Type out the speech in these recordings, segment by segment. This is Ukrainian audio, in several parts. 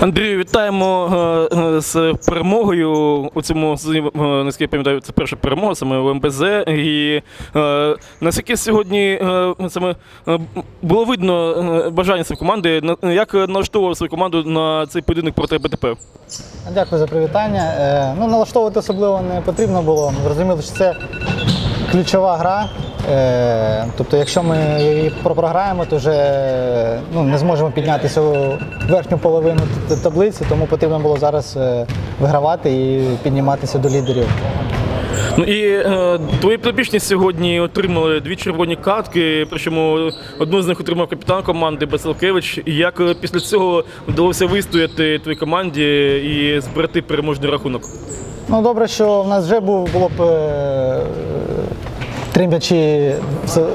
Андрію, вітаємо е, е, з перемогою у цьому е, Наскільки я пам'ятаю, це перша перемога саме в МБЗ. І наскільки сьогодні саме було видно бажання своєї команди, як налаштовував свою команду на цей поєдинок проти БТП? Дякую за привітання. Ну, налаштовувати особливо не потрібно було. Зрозуміло, що це ключова гра. Е, Тобто, якщо ми її програємо, то вже ну, не зможемо піднятися у верхню половину таблиці, тому потрібно було зараз е, вигравати і підніматися до лідерів. Ну і е, твої підопічні сьогодні отримали дві червоні картки, причому одну з них отримав капітан команди Басилкевич. І Як е, після цього вдалося вистояти твоїй команді і зберегти переможний рахунок? Ну, добре, що в нас вже був, було б три м'ячі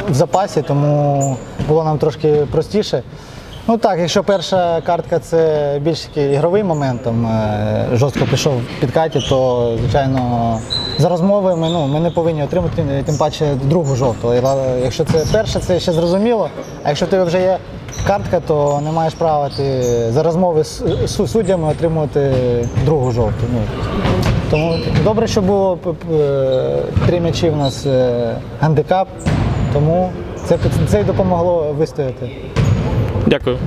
в запасі, тому було нам трошки простіше. Ну так, якщо перша картка це більш такий ігровий момент, там, е, жорстко пішов в підкаті, то звичайно за розмовами ну, ми не повинні отримати тим паче другу жовту. Якщо це перша, це ще зрозуміло. А якщо тебе вже є картка, то не маєш права ти за розмови з суддями отримувати другу жовту. Ну, тому добре, що було е, три м'ячі в нас е, гандикап, тому це, це й допомогло вистояти. Дякую.